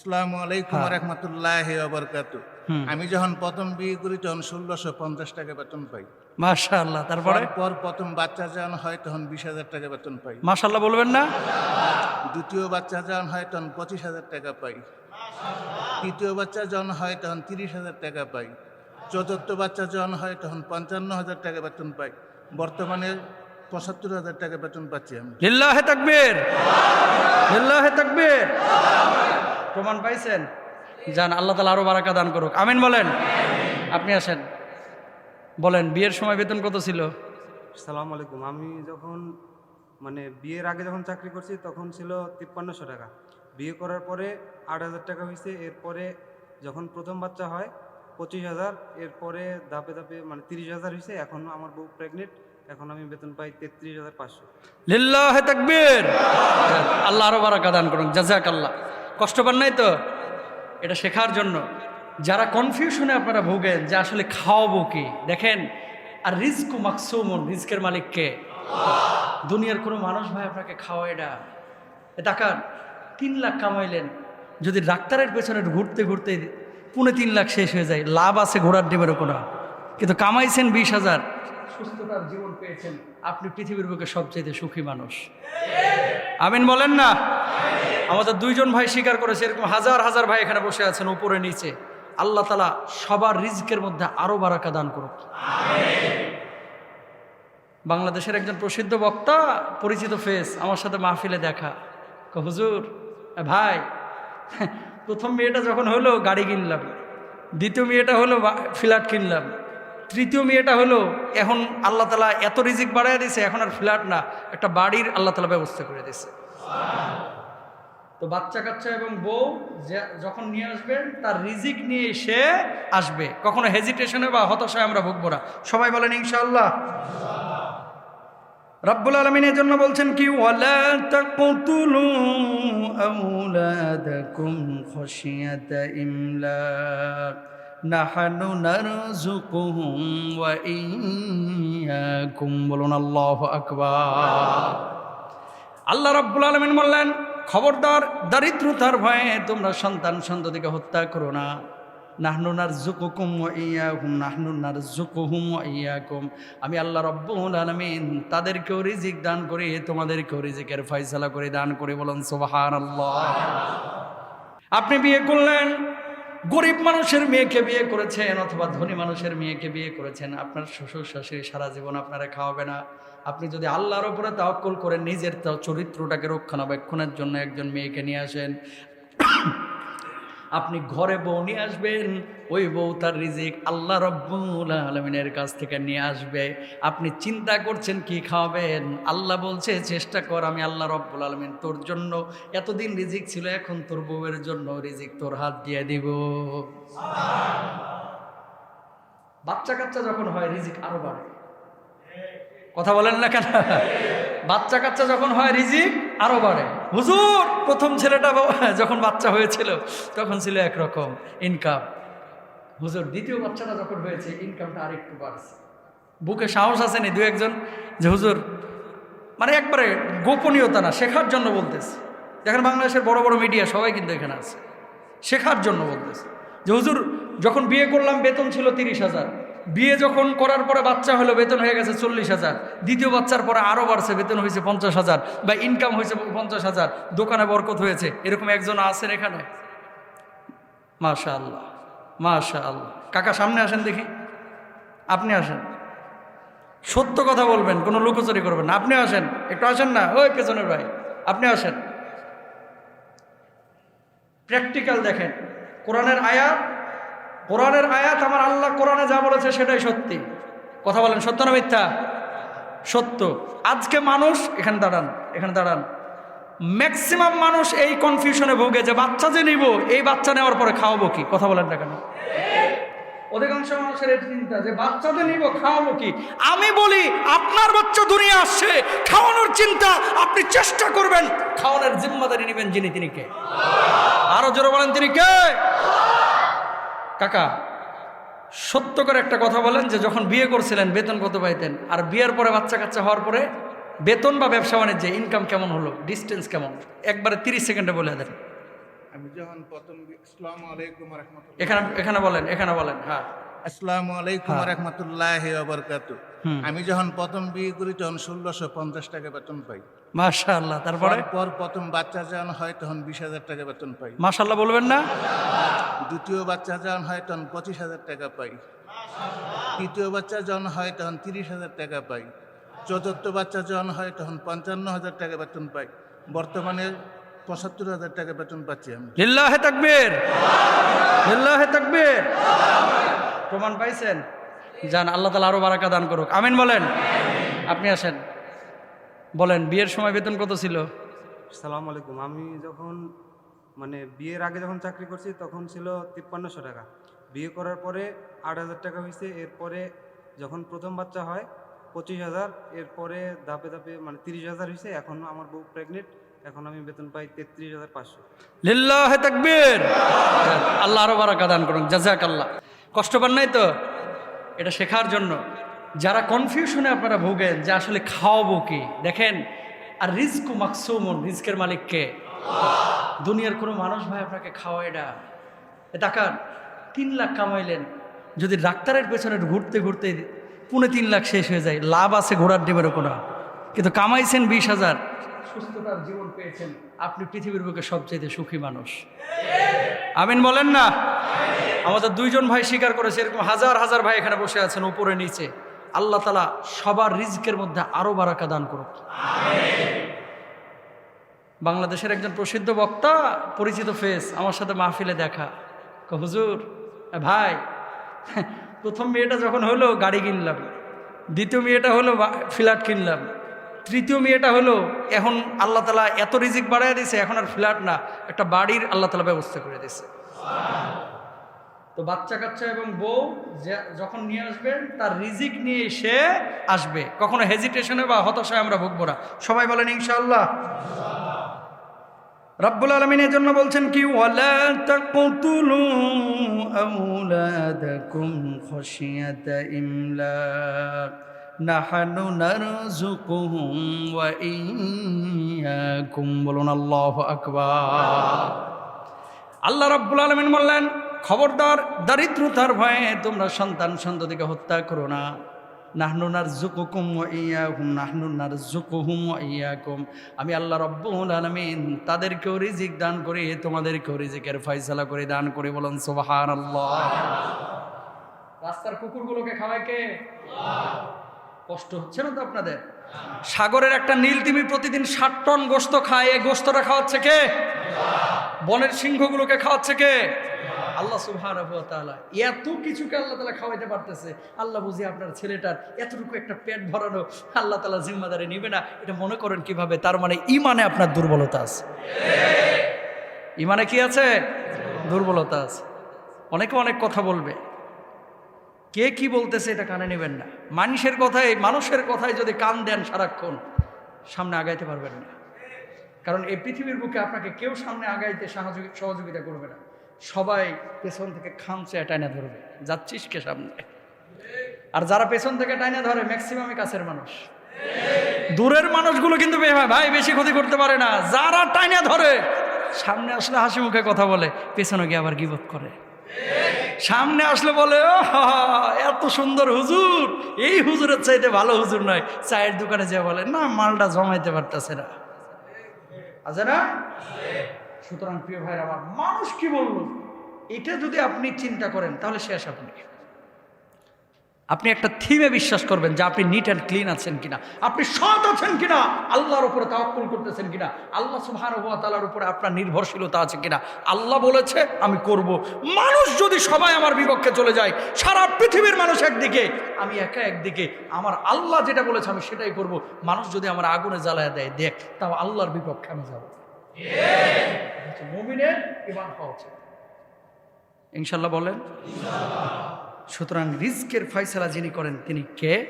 আসসালামু আলাইকুম হ্যাঁ। রহমতুল্লাহ বরকাত। আমি যখন প্রথম বিয়ে করি তখন ষোলোশো পঞ্চাশ টাকা বেতন পাই। মাশাআল্লাহ তারপরে? পর প্রথম বাচ্চা যখন হয় তখন বিশ হাজার টাকা বেতন পাই। মাশাআল্লাহ বলবেন না? দ্বিতীয় বাচ্চা যখন হয় তখন পঁচিশ হাজার টাকা পাই। তৃতীয় বাচ্চা যখন হয় তখন তিরিশ হাজার টাকা পাই। চতুর্থ বাচ্চা যখন হয় তখন পঞ্চান্ন হাজার টাকা বেতন পাই। বর্তমানে পঁচাত্তর হাজার টাকা বেতন পাচ্ছি আমি। লিল্লাহে তাকবীর। লিল্লাহে তাকবীর। প্রমাণ পাইছেন? যান আল্লাহ তালা আরও বারাকা দান করুক। আমিন বলেন? আপনি আসেন। বলেন বিয়ের সময় বেতন কত ছিল? সালাম আলাইকুম। আমি যখন মানে বিয়ের আগে যখন চাকরি করছি তখন ছিল তিপ্পান্নশো টাকা। বিয়ে করার পরে আট হাজার টাকা হয়েছে এরপরে যখন প্রথম বাচ্চা হয় পঁচিশ হাজার এরপরে ধাপে ধাপে মানে তিরিশ হাজার হয়েছে এখন আমার বউ প্রেগনেন্ট এখন আমি বেতন পাই তেত্রিশ হাজার পাঁচশো। লিল্লাহে তাকবীর! আল্লাহ আরও বারাকা দান করুন। জাজাক আল্লাহ কষ্ট পান নাই তো? এটা শেখার জন্য। যারা কনফিউশনে আপনারা ভোগেন যে আসলে খাওয়াবো কি? দেখেন, আর রিস্ক মাকসুমন রিস্কের মালিককে দুনিয়ার কোনো মানুষ ভাই আপনাকে খাওয়ায় না। এ টাকার তিন লাখ কামাইলেন। যদি ডাক্তারের পেছনে ঘুরতে ঘুরতে পুনে তিন লাখ শেষ হয়ে যায়, লাভ আছে ঘোড়ার ডিমেরও কোনো কিন্তু কামাইছেন বিশ হাজার। সুস্থতার জীবন পেয়েছেন। আপনি পৃথিবীর বুকে সবচেয়ে সুখী মানুষ। আমিন বলেন না? আমাদের দুইজন ভাই স্বীকার করেছে, এরকম হাজার হাজার ভাই এখানে বসে আছেন উপরে নিচে। আল্লাহ তালা সবার রিজকের মধ্যে আরও বারাকা দান করুক। বাংলাদেশের একজন প্রসিদ্ধ বক্তা, পরিচিত ফেস আমার সাথে মাহফিলে দেখা। হুজুর ভাই, প্রথম মেয়েটা যখন হলো, গাড়ি কিনলাম। দ্বিতীয় মেয়েটা হলো, ফ্ল্যাট কিনলাম। তৃতীয় মেয়েটা হলো, এখন আল্লাহ তালা এত রিজিক বাড়াই দিয়েছে এখন আর ফ্ল্যাট না, একটা বাড়ির আল্লাহ তালা ব্যবস্থা করে দিয়েছে তো বাচ্চা কাচ্চা এবং বউ যখন নিয়ে আসবেন তার রিজিক নিয়ে সে আসবে। কখনো হেজিটেশনে বা হতাশায় আমরা ভুগবো না। সবাই বলেন ইনশাআল্লাহ। রব্বুল আলমিনের জন্য বলছেন কি, ওয়ালা নাহানু নারযুকুহুম ওয়া ইয়্যাকুম বলুন, আল্লাহু আকবার। আল্লাহ রাব্বুল আলমিন বললেন, খবরদার দারিদ্রতার ভয়ে তোমরা সন্তান সন্ততিকে হত্যা করো না। নাহনুনার জুকুকুম ইয়াকুম নাহনুনার জুকুহুম ইয়াকুম। আমি আল্লাহ রব্বুল আলমিন তাদেরকেও রিজিক দান করি, তোমাদেরকেও রিজিকের ফয়সালা করে, দান করে। বলেন সোবাহান আল্লাহ আপনি বিয়ে করলেন গরিব মানুষের মেয়েকে বিয়ে করেছেন অথবা ধনী মানুষের মেয়েকে বিয়ে করেছেন, আপনার শ্বশুর, শাশুড়ি সারা জীবন আপনারা খাওয়াবে না। আপনি যদি আল্লাহর ওপরে তাওকুল করেন, নিজের চরিত্রটাকে রক্ষণাবেক্ষণের জন্য একজন মেয়েকে নিয়ে আসেন। আপনি ঘরে বউ নিয়ে আসবেন, ওই বউ তার রিজিক আল্লাহ রব্বুল আলমিনের কাছ থেকে নিয়ে আসবে। আপনি চিন্তা করছেন কি খাওয়াবেন? আল্লাহ বলছে, চেষ্টা কর, আমি আল্লাহ রব্বুল আলমিন তোর জন্য এতদিন রিজিক ছিল, এখন তোর বউয়ের জন্য রিজিক তোর হাত দিয়ে দিব। বাচ্চা কাচ্চা যখন হয়, রিজিক আরও বাড়ে। কথা বলেন না কেন? বাচ্চা কাচ্চা যখন হয়, রিজিক আরও বাড়ে। হুজুর, প্রথম ছেলেটা যখন বাচ্চা হয়েছিল, তখন ছিল একরকম ইনকাম হুজুর, দ্বিতীয় বাচ্চাটা যখন হয়েছে ইনকামটা আরেকটু বাড়ছে। বুকে সাহস আছে নি দু একজন? যে হুজুর মানে একবারে গোপনীয়তা না, শেখার জন্য বলতেছে। দেখেন বাংলাদেশের বড় বড় মিডিয়া সবাই কিন্তু এখানে আছে। শেখার জন্য বলতেছে। যে হুজুর, যখন বিয়ে করলাম, বেতন ছিল তিরিশ হাজার। বিয়ে যখন করার পরে বাচ্চা হলো, বেতন হয়ে গেছে চল্লিশ হাজার। দ্বিতীয় বাচ্চার পরে আরও বাড়ছে, বেতন হয়েছে পঞ্চাশ হাজার। বা ইনকাম হয়েছে পঞ্চাশ হাজার। দোকানে বরকত হয়েছে। এরকম একজন আছেন এখানে? মাশা আল্লাহ মাশা আল্লাহ কাকা, সামনে আসেন দেখি। আপনি আসেন। সত্য কথা বলবেন, কোনো লুকোচুরি করবেন না। আপনি আসেন। একটু আসেন না? ওই পেছনের ভাই। আপনি আসেন। প্র্যাকটিক্যাল দেখেন। কোরআনের আয়াত কোরআনের আয়াত আমার আল্লাহ কোরআনে যা বলেছে সেটাই সত্যি। কথা বলেন, সত্য না মিথ্যা? সত্য। আজকে মানুষ, এখানে দাঁড়ান এখানে দাঁড়ান। ম্যাক্সিমাম মানুষ এই কনফিউশনে ভোগে যে বাচ্চা যে নিব, এই বাচ্চা নেওয়ার পরে খাওয়াবো কি? কথা বলেন না কেন? অধিকাংশ মানুষের এই চিন্তা যে বাচ্চাদের নিব, খাওয়াবো কি? আমি বলি, আপনার বাচ্চা দুনিয়া আসছে, খাওয়ানোর চিন্তা আপনি চেষ্টা করবেন, খাওয়ানোর জিম্মাদারি নেবেন যিনি, তিনি কে? আরও জোরে বলেন, তিনি কে? কাকা সত্য করে একটা কথা বলেন যে যখন বিয়ে করছিলেন বেতন কত পাইতেন? আর বিয়ের পরে বাচ্চা কাচ্চা হওয়ার পরে বেতন বা ব্যবসা বাণিজ্যে ইনকাম কেমন হলো? ডিস্টেন্স কেমন? একবারে তিরিশ সেকেন্ডে বলে দেন। আমি যখন প্রথম এখানে এখানে বলেন এখানে বলেন হ্যাঁ। আসসালামু আলাইকুম হ্যাঁ। রহমতুল্লাহ বরকাত। আমি যখন প্রথম বিয়ে করি তখন ষোলোশো পঞ্চাশ টাকা বেতন পাই। মাশাআল্লাহ তারপরে? পর প্রথম বাচ্চা যখন হয় তখন বিশ হাজার টাকা বেতন পাই। মাশাআল্লাহ বলবেন না? দ্বিতীয় বাচ্চা যখন হয় তখন পঁচিশ হাজার টাকা পাই। তৃতীয় বাচ্চা যখন হয় তখন তিরিশ হাজার টাকা পাই। চতুর্থ বাচ্চা যখন হয় তখন পঞ্চান্ন হাজার টাকা বেতন পাই। বর্তমানে পঁচাত্তর হাজার টাকা বেতন পাচ্ছি আমি। লিল্লাহে তাকবীর। লিল্লাহে তাকবীর। প্রমাণ পাইছেন? যান আল্লাহ তালা আরও বারাকা দান করুক। আমিন বলেন। আপনি আসেন। বলেন বিয়ের সময় বেতন কত ছিল? সালাম আলাইকুম। আমি যখন মানে বিয়ের আগে যখন চাকরি করছি তখন ছিল তিপ্পান্নশো টাকা। বিয়ে করার পরে আট হাজার টাকা হয়েছে এরপরে যখন প্রথম বাচ্চা হয় পঁচিশ হাজার এরপরে ধাপে ধাপে মানে তিরিশ হাজার হয়েছে এখন আমার বউ প্রেগনেন্ট এখন আমি বেতন পাই তেত্রিশ হাজার পাঁচশো। লিল্লাহে তাকবীর। আল্লাহ আরও বারাকা দান করুন জাজাক আল্লাহ কষ্ট পান নাই তো? এটা শেখার জন্য। যারা কনফিউশনে আপনারা ভোগেন যে আসলে খাওয়াবো কি? দেখেন, আর রিস্কু মাকসুমন রিস্কের মালিককে দুনিয়ার কোনো মানুষ ভাই আপনাকে খাওয়ায় না। টাকার তিন লাখ কামাইলেন। যদি ডাক্তারের পেছনে ঘুরতে ঘুরতে পুনে তিন লাখ শেষ হয়ে যায়, লাভ আছে ঘোড়ার ডিমেরও কোনো কিন্তু কামাইছেন বিশ হাজার, সুস্থতার জীবন পেয়েছেন। আপনি পৃথিবীর বুকে সবচেয়ে সুখী মানুষ। আমিন বলেন না? আমাদের দুইজন ভাই স্বীকার করেছে, এরকম হাজার হাজার ভাই এখানে বসে আছেন উপরে, নিচে। আল্লাহ তালা সবার রিজকের মধ্যে আরও বারাকা দান করুক। বাংলাদেশের একজন প্রসিদ্ধ বক্তা, পরিচিত ফেস আমার সাথে মাহফিলে দেখা। হুজুর ভাই, প্রথম মেয়েটা যখন হলো, গাড়ি কিনলাম। দ্বিতীয় মেয়েটা হলো ফ্ল্যাট কিনলাম। তৃতীয় মেয়েটা হলো, এখন আল্লাহ তালা এত রিজিক বাড়ায় দিয়েছে, এখন আর ফ্ল্যাট না, একটা বাড়ির আল্লাহ তালা ব্যবস্থা করে দিয়েছে। তো বাচ্চা কাচ্চা এবং বউ যখন নিয়ে আসবেন তার রিজিক নিয়ে সে আসবে। কখনো হেজিটেশনে বা হতাশায় আমরা ভুগবো না। সবাই বলেন, ইনশাআল্লাহ। রব্বুল আলমিনের জন্য বলছেন কি আকবার। আল্লাহ রাব্বুল আলমিন বললেন খবরদার দারিদ্রতার ভয়ে তোমরা সন্তান সন্ততিকে হত্যা করো না। নাহনুনার জুকুকুম ইয়াকুম নাহনুনার জুকুহুম ইয়াকুম। আমি আল্লাহ রব্বুল আলমিন তাদেরকেও রিজিক দান করি, তোমাদেরকেও রিজিকের ফয়সালা করে, দান করি বলুন সুবাহান আল্লাহ রাস্তার কুকুরগুলোকে খাওয়ায় কে? কষ্ট হচ্ছে না তো আপনাদের? সাগরের একটা নীল তিমি প্রতিদিন ষাট টন গোস্ত খায়, এই গোস্তটা খাওয়াচ্ছে কে? বনের সিংহগুলোকে খাওয়াচ্ছে কে? আল্লাহ ওয়া এত কিছুকে আল্লাহ তাআলা খাওয়াইতে পারতেছে? আল্লাহ বুঝি আপনার ছেলেটার এতটুকু একটা পেট ভরানো আল্লাহ তাআলা জিম্মাদারি নেবে না। এটা মনে করেন কীভাবে? তার মানে ইমানে আপনার দুর্বলতা আছে। ইমানে কি আছে? দুর্বলতা আছে। অনেকে অনেক কথা বলবে। কে কি বলতেছে এটা কানে নেবেন না। মানুষের কথায় মানুষের কথায় যদি কান দেন সারাক্ষণ, সামনে আগাইতে পারবেন না। কারণ এই পৃথিবীর বুকে আপনাকে কেউ সামনে আগাইতে সহযোগিতা করবে না। সবাই পেছন থেকে খামচে টাইনা ধরবে। যাচ্ছিস কে সামনে? আর যারা পেছন থেকে টাইনা ধরে ম্যাক্সিমামই কাছের মানুষ। দূরের মানুষগুলো কিন্তু ভাই বেশি ক্ষতি করতে পারে না। যারা টাইনা ধরে, সামনে আসলে হাসি মুখে কথা বলে, পেছনে গিয়ে আবার গিবত করে। সামনে আসলে বলে, ও এত সুন্দর হুজুর। এই হুজুরের চাইতে ভালো হুজুর নয়। চায়ের দোকানে যে বলে, না, মালটা জমাইতে পারতেছে না। আছে না? সুতরাং প্রিয় ভাইয়ের, আমার মানুষ কি বলল? এটা যদি আপনি চিন্তা করেন, তাহলে শেষ আপনি। আপনি একটা থিমে বিশ্বাস করবেন যে আপনি নিট অ্যান্ড ক্লিন আছেন কিনা। আপনি সৎ আছেন কিনা? আল্লাহর উপরে তাওয়াক্কুল করতেছেন কিনা? আল্লাহ সুবহানাহু ওয়া তাআলার উপরে আপনার নির্ভরশীলতা আছে কিনা? আল্লাহ বলেছে, আমি করব। মানুষ যদি সবাই আমার বিপক্ষে চলে যায়, সারা পৃথিবীর মানুষ একদিকে, আমি একা একদিকে, আমার আল্লাহ যেটা বলেছে আমি সেটাই করব। মানুষ যদি আমার আগুনে জ্বালায় দেয়, দেখ, তাও আল্লাহর বিপক্ষে আমি যাব। মুমিনের ইমান হওয়া উচিত। ইনশাল্লাহ বলেন সুতরাং রিস্কের ফয়সালা যিনি করেন তিনি কে?